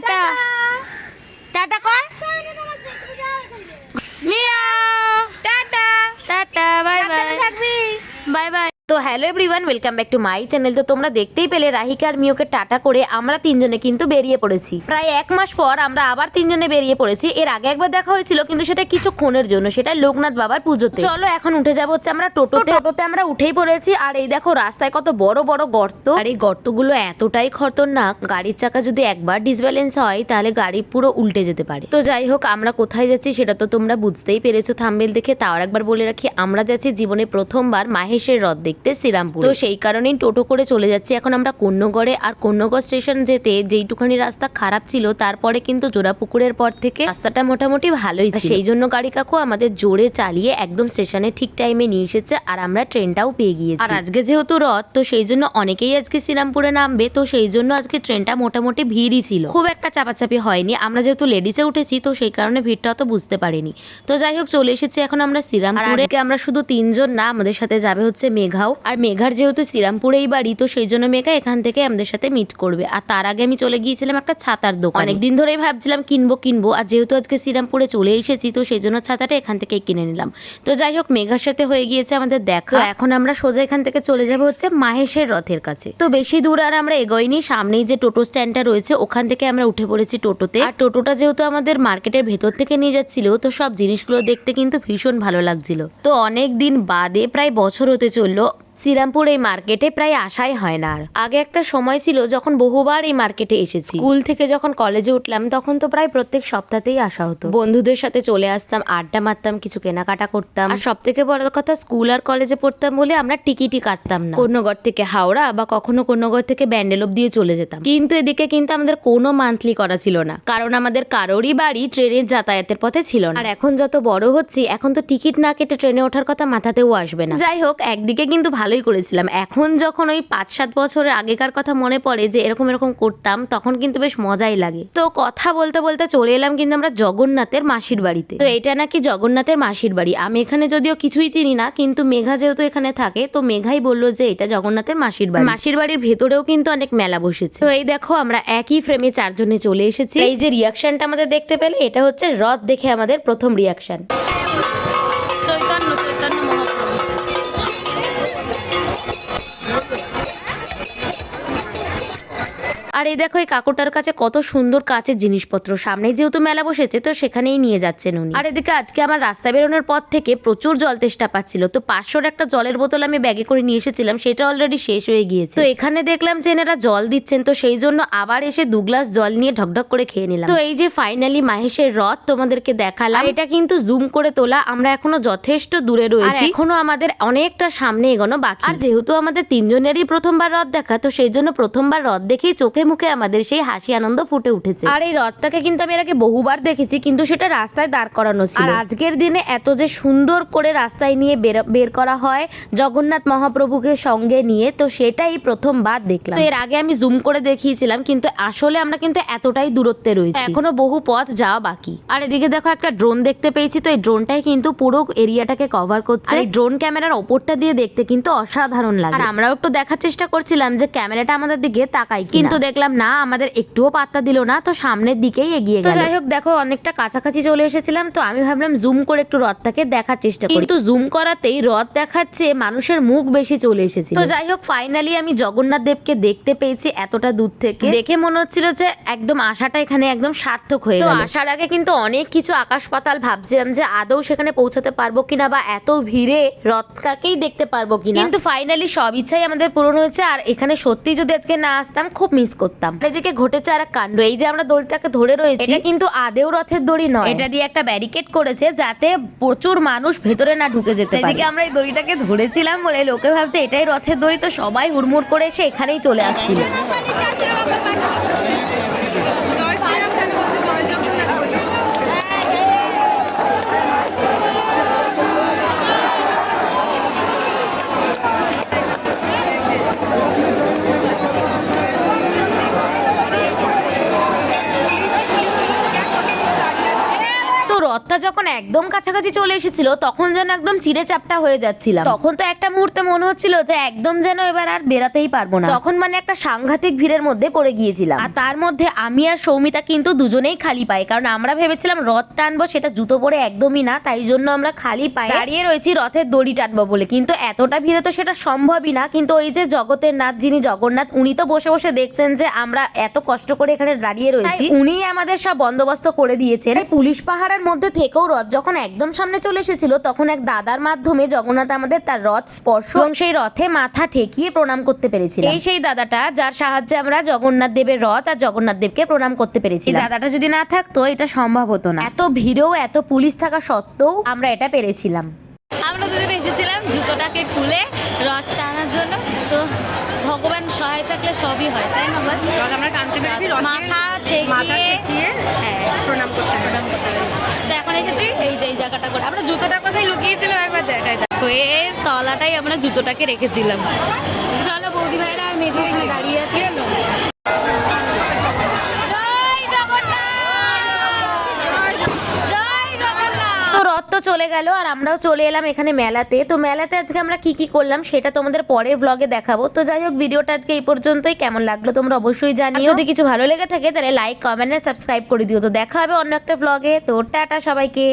Tata. Tata কর। মিয়া। Tata. Tata bye bye. Bye bye. তো hello everyone welcome back to my channel. তো তোমরা দেখতেই পেলে রাহিকা আর মিওকে টাটা করে আমরা তিনজনে কিন্তু বেরিয়ে পড়েছি। প্রায় এক মাস পর আমরা আবার তিনজনে বেরিয়ে পড়েছি। এর আগে একবার দেখা হয়েছিল কিন্তু সেটা কিছু কিছুক্ষণের জন্য সেটা লোকনাথ বাবার পুজোতে। চলো এখন উঠে যাব হচ্ছে আমরা টোটোতে। টোটোতে আমরা উঠেই পড়েছি আর এই দেখো রাস্তায় কত বড় বড় গর্ত। আর এই গর্তগুলো এতটাই খতরনাক গাড়ির চাকা যদি একবার ডিসব্যালেন্স হয় তাহলে গাড়ি পুরো উল্টে যেতে পারে। তো যাই হোক আমরা কোথায় যাচ্ছি সেটা তো তোমরা বুঝতেই পেরেছ। থাম্বেল দেখে তাও একবার বলে রাখি আমরা যাচ্ছি জীবনে প্রথমবার মাহেশের হ্রদ দেখতে শ্রীরামপুর। তো সেই কারণেই টোটো করে চলে যাচ্ছি। এখন আমরা কন্যগড়ে। আর কন্যগড় স্টেশন যেতে যেইটুখানি রাস্তা খারাপ ছিল তারপরে কিন্তু জোড়াপুকুরের পর থেকে রাস্তাটা মোটামুটি ভালোই ছিল। সেই জন্য গাড়ি কাকু আমাদের জোরে চালিয়ে একদম স্টেশনে ঠিক টাইমে নিয়ে এসেছে আর আমরা ট্রেনটাও পেয়ে গিয়েছি। আর আজকে যেহেতু রথ তো সেই জন্য অনেকেই আজকে শ্রীরামপুরে নামবে তো সেই জন্য আজকে ট্রেনটা মোটামুটি ভিড়ই ছিল। খুব একটা চাপাচাপি হয়নি। আমরা যেহেতু লেডিসে উঠেছি তো সেই কারণে ভিড়টা অত বুঝতে পারিনি। তো যাই হোক চলে এসেছি এখন আমরা শ্রীরামপুরে। আজকে আমরা শুধু তিনজন না আমাদের সাথে যাবে হচ্ছে মেঘাও। আর মেঘার যেহেতু শ্রীরামপুরেই বাড়ি, তো সেই জন্য মেঘা এখান থেকে আমাদের সাথে মিট করবে। আর তার আগে আমি চলে গিয়েছিলাম একটা ছাতার দোকান। অনেকদিন ধরেই ভাবছিলাম কিনবো কিনবো। আর যেহেতু আজকে শ্রীরামপুরে চলে এসেছি, তো সেই জন্য ছাতাটা এখান থেকেই কিনে নিলাম। তো যাই হোক, মেঘার সাথে হয়ে গিয়েছে আমাদের দেখা। এখন আমরা সোজা এখান থেকে চলে যাব হচ্ছে মাহেশের রথের কাছে। তো বেশি দূর আর আমরা এগোইনি। সামনেই যে টোটো স্ট্যান্ডটা রয়েছে, ওখান থেকে আমরা উঠে পড়েছি টোটোতে। আর টোটোটা যেহেতু আমাদের মার্কেটের ভেতর থেকে নিয়ে যাচ্ছিল, তো সব জিনিসগুলো দেখতে কিন্তু ভীষণ ভালো লাগছিল। তো অনেক দিন বাদে, প্রায় বছর হতে চলল শ্রীরামপুর এই মার্কেটে প্রায় আসাই হয় না আর। আগে একটা সময় ছিল যখন বহুবার এই মার্কেটে এসেছি। স্কুল থেকে যখন কলেজে উঠলাম, তখন তো প্রায় প্রত্যেক সপ্তাহতেই আসা হতো। বন্ধুদের সাথে চলে আসতাম, আড্ডা মারতাম, কিছু কেনাকাটা করতাম। আর সব থেকে বড় কথা, স্কুল আর কলেজে পড়তাম বলে আমরা টিকিটই কাটতাম না। কন্যগড় থেকে হাওড়া বা কখনো কন্যগড় থেকে ব্যান্ডেলব দিয়ে চলে যেতাম। কিন্তু এদিকে কিন্তু আমাদের কোনো মান্থলি করা ছিল না। কারণ আমাদের কারোরই বাড়ি ট্রেনের যাতায়াতের পথে ছিল না। আর এখন যত বড় হচ্ছি, এখন তো টিকিট না কেটে ট্রেনে ওঠার কথা মাথাতেও আসবে না। যাই হোক, একদিকে কিন্তু ভালোই করেছিলাম। এখন যখন ওই পাঁচ সাত বছরের আগেকার কথা মনে পড়ে যে এরকম এরকম করতাম, তখন কিন্তু বেশ মজাই লাগে। তো কথা বলতে বলতে চলে এলাম কিন্তু আমরা জগন্নাথের মাসির বাড়িতে। তো এটা নাকি জগন্নাথের মাসির বাড়ি। আমি এখানে যদিও কিছুই চিনি না, কিন্তু মেঘা যেহেতু এখানে থাকে, তো মেঘাই বলল যে এটা জগন্নাথের মাসির বাড়ি। মাসির বাড়ির ভেতরেও কিন্তু অনেক মেলা বসেছে। তো এই দেখো, আমরা একই ফ্রেমে চারজনে চলে এসেছি। এই যে রিয়াকশনটা আমাদের দেখতে পেলে, এটা হচ্ছে রথ দেখে আমাদের প্রথম রিয়াকশন আর এই দেখো এই কাকুটার কাছে কত সুন্দর কাচের জিনিসপত্র। সামনেই যেহেতু মেলা বসেছে তো সেখানেই নিয়ে যাচ্ছেন উনি। আর এদিকে আজকে আমার রাস্তা বেরোনোর পর থেকে প্রচুর জল তেষ্টা পাচ্ছিল। তো পাঁচশোর একটা জলের বোতল আমি ব্যাগে করে নিয়ে এসেছিলাম সেটা অলরেডি শেষ হয়ে গিয়েছে। তো এখানে দেখলাম যে এনারা জল দিচ্ছেন তো সেই জন্য আবার এসে দু গ্লাস জল নিয়ে ঢকঢক করে খেয়ে নিলাম। তো এই যে ফাইনালি মাহেশের রথ তোমাদেরকে দেখালাম এটা কিন্তু জুম করে তোলা আমরা এখনও যথেষ্ট দূরে রয়েছি। এখনও আমাদের অনেকটা সামনে এগোনো বাকি। আর যেহেতু আমাদের তিনজনেরই প্রথমবার রথ দেখা তো সেই জন্য প্রথমবার রথ দেখেই চোখে মুখে আমাদের সেই হাসি আনন্দ ফুটে উঠেছে। আর এই রথটাকে কিন্তু আমি এর আগে বহুবার দেখেছি কিন্তু সেটা রাস্তায় দাঁড় করানো ছিল। আর আজকের দিনে এত যে সুন্দর করে রাস্তায় নিয়ে বের- করা হয় জগন্নাথ মহাপ্রভুকে সঙ্গে নিয়ে তো সেটাই প্রথমবার দেখলাম। তো এর আগে আমি জুম করে দেখিয়েছিলাম কিন্তু আসলে আমরা কিন্তু এতটাই দূরত্বে রয়েছি। এখনও বহু পথ যাওয়া বাকি। আর এদিকে দেখো একটা ড্রোন দেখতে পেয়েছি তো এই ড্রোনটাই কিন্তু পুরো এরিয়াটাকে কভার করছে। আর এই ড্রোন ক্যামেরার ওপরটা দিয়ে দেখতে কিন্তু অসাধারণ লাগে। আর আমরাও একটু দেখার চেষ্টা করছিলাম যে ক্যামেরাটা আমাদের দিকে তাকাই কিন্তু দেখলাম না আমাদের একটুও পাত্তা দিল না। তো সামনের দিকেই এগিয়ে গেল। যাই হোক দেখো অনেকটা কাছাকাছি চলে এসেছিলাম তো আমি ভাবলাম জুম করে একটু রথটাকে দেখার চেষ্টা করি। কিন্তু জুম করাতেই রথ দেখাচ্ছে মানুষের মুখ বেশি চলে এসেছিল। তো যাই হোক ফাইনালি আমি জগন্নাথ দেবকে দেখতে পেয়েছি এতটা দূর থেকে। দেখে মনে হচ্ছিল যে একদম আশাটা এখানে একদম সার্থক হয়ে গেল। আসার আগে কিন্তু অনেক কিছু আকাশ পাতাল ভাবছিলাম যে আদৌ সেখানে পৌঁছাতে পারব কিনা বা এত ভিড়ে রথটাকেই দেখতে পারব কিনা। কিন্তু ফাইনালি সব ইচ্ছাই আমাদের পূরণ হয়েছে আর এখানে সত্যি যদি আজকে না আসতাম খুব মিস করতাম। আর এদিকে ঘটেছে আর কাণ্ড এই যে আমরা দড়িটাকে ধরে রয়েছি এটা কিন্তু আদেও রথের দড়ি নয়। এটা দিয়ে একটা ব্যারিকেড করেছে যাতে প্রচুর মানুষ ভেতরে না ঢুকে যেতে পারে। এদিকে আমরা এই দড়িটাকে ধরেছিলাম বলে লোকে ভাবছে এটাই রথের দড়ি তো সবাই হুড়মুড় করে এসে এখানেই চলে আসছিল। যখন একদম কাছাকাছি চলে এসেছিল তখন যেন একদম চিড়ে চাপটা হয়ে যাচ্ছিলাম। তখন তো একটা মুহূর্তে মনে হচ্ছিল যে একদম যেন এবার আর বেরাতেই পারব না। তখন মানে একটা সাংঘাতিক ভিড়ের মধ্যে পড়ে গিয়েছিলাম। আর তার মধ্যে আমি আর সৌমিতা কিন্তু দুজনেই খালি পাই কারণ আমরা ভেবেছিলাম রথ টানবো সেটা জুতো পরে একদমই না তাই জন্য আমরা খালি পায়ে দাঁড়িয়ে রয়েছি রথের দড়ি টানবো বলে। কিন্তু এতটা ভিড়ে তো সেটা সম্ভবই না কিন্তু ওই যে জগতের নাথ যিনি জগন্নাথ উনি তো বসে বসে দেখছেন যে আমরা এত কষ্ট করে এখানে দাঁড়িয়ে রয়েছি। উনিই আমাদের সব বন্দোবস্ত করে দিয়েছেন। পুলিশ পাহারার মধ্যে থেকেও রথ যখন একদম সামনে চলে এসেছিল তখন এক দাদার মাধ্যমে জগন্নাথ আমাদের তার রথ স্পর্শ এবং সেই রথে মাথা ঠেকিয়ে প্রণাম করতে পেরেছিলাম এই সেই দাদাটা যার সাহায্যে আমরা জগন্নাথ দেবের রথ আর জগন্নাথ দেবকে প্রণাম করতে পেরেছি দাদাটা যদি না থাকতো এটা সম্ভব হতো না। এত ভিড়েও এত পুলিশ থাকা সত্ত্বেও আমরা এটা পেরেছিলাম। আমরা দুজন এসেছিলাম জুতোটাকে খুলে রথ টানার জন্য। তো ভগবান সহায় থাকলে সবই হয় তাই না আমরা টানতে পেরেছি মাথা মাথা জায়গাটা করে। আমরা জুতোটা কোথায় লুকিয়েছিলাম একবার দেখাই তো এর তলাটাই আমরা জুতোটাকে রেখেছিলাম। চলো বৌদি ভাইরা আর মেঘে দাঁড়িয়ে আছে। তো চলে গেল আর আমরাও চলে এলাম এখানে মেলাতে। তো মেলাতে আজকে আমরা কি কি করলাম সেটা তোমাদের পরের ব্লগে দেখাবো। তো যাই হোক ভিডিওটা আজকে এই পর্যন্তই। কেমন লাগল তোমরা অবশ্যই জানিও। যদি কিছু ভালো লেগে থাকে তাহলে লাইক কমেন্ট আর সাবস্ক্রাইব করে দিও। তো দেখা হবে অন্য একটা ব্লগে তো টাটা সবাইকে।